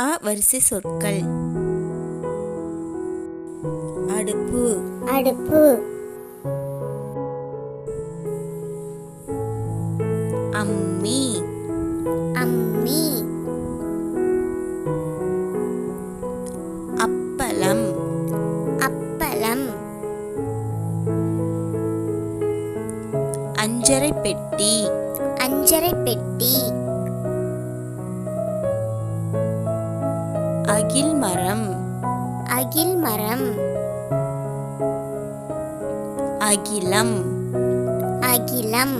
அ வரிசை சொற்கள். அடுப்பு. அடுப்பு. அம்மி. அம்மி. அப்பளம். அப்பளம். அஞ்சரை பெட்டி. அஞ்சரை பெட்டி. அகில் மரம். அகில் மரம். அகிலம். அகிலம்.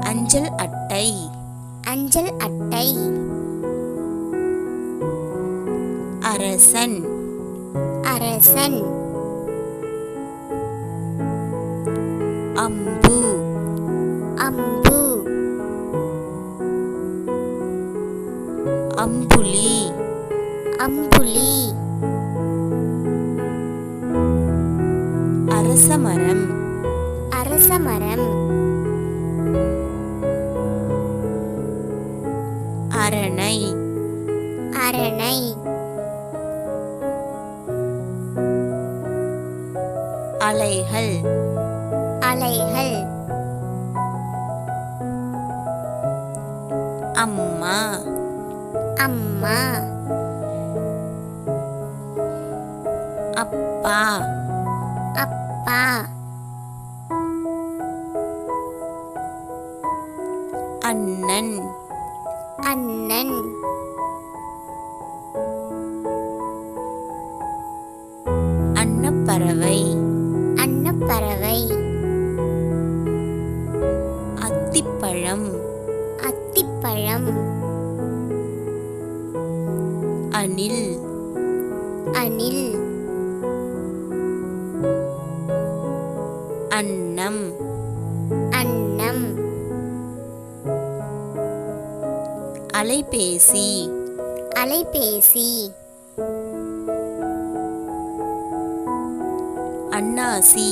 அஞ்சல் அட்டை. அஞ்சல் அட்டை. அரசன். அரசன். அம்பு. அம்புலி. அம்புலி. அரசமரம். அரசமரம். அரணை. அரணை. அலைகள். அலைகள். அம்மா. அம்மா. அப்பா. அப்பா. அண்ணன். அண்ணன். அன்னப்பறவை. அன்னப்பறவை. அத்திப்பழம். அத்திப்பழம். அணில். அணில். அன்னம். அன்னம். அலைபேசி. அலைபேசி. அன்னாசி.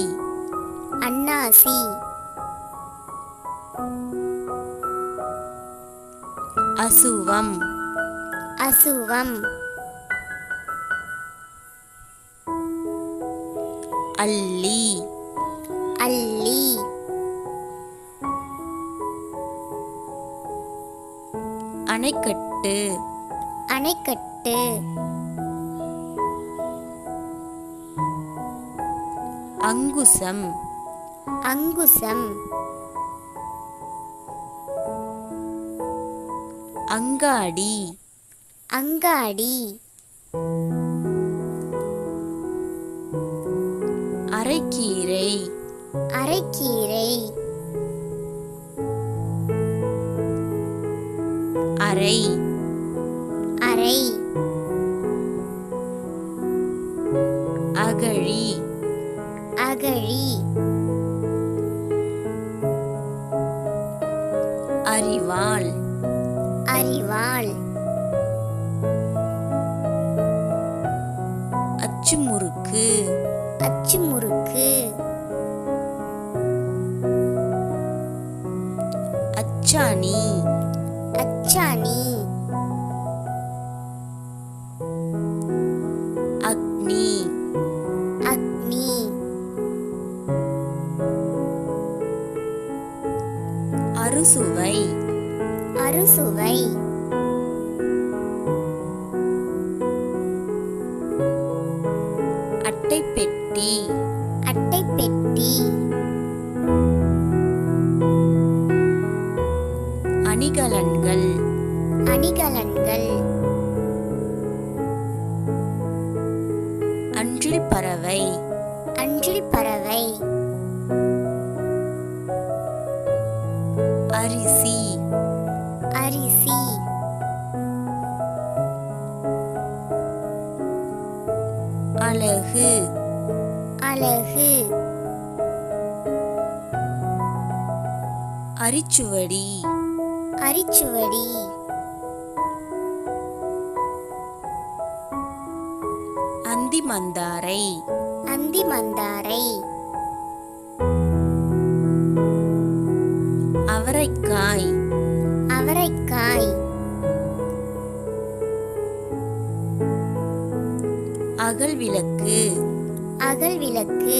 அன்னாசி. அசுவம். அசுவம். அல்லி. அல்லி. அணைக்கட்டு. அணைக்கட்டு. அங்குசம். அங்குசம். அங்காடி. அங்காடி. அரைக்கீரை. அரைக்கீரை. அரை. அரை. அகழி. அகழி. அரிவாள். அரிவாள். அச்சுமுறுக்கு. அச்சுமுறுக்கு. அச்சாணி. அச்சாணி. அக்னி. அக்னி. அறுசுவை. அறுசுவை. அட்டைப்பெட்டி. அட்டைப்பெட்டி. அணிகலன்கள் அணிகலன்கள் அன்றில் பறவை. அன்றில் பறவை. அரிசி. அரிசி. அழகு. அழகு. அரிச்சுவடி. அரிச்சுவடி. அந்தி மந்தாரை அந்தி மந்தாரை அவரைக்காய். அவரைக்காய். அகல் விளக்கு. அகல் விளக்கு.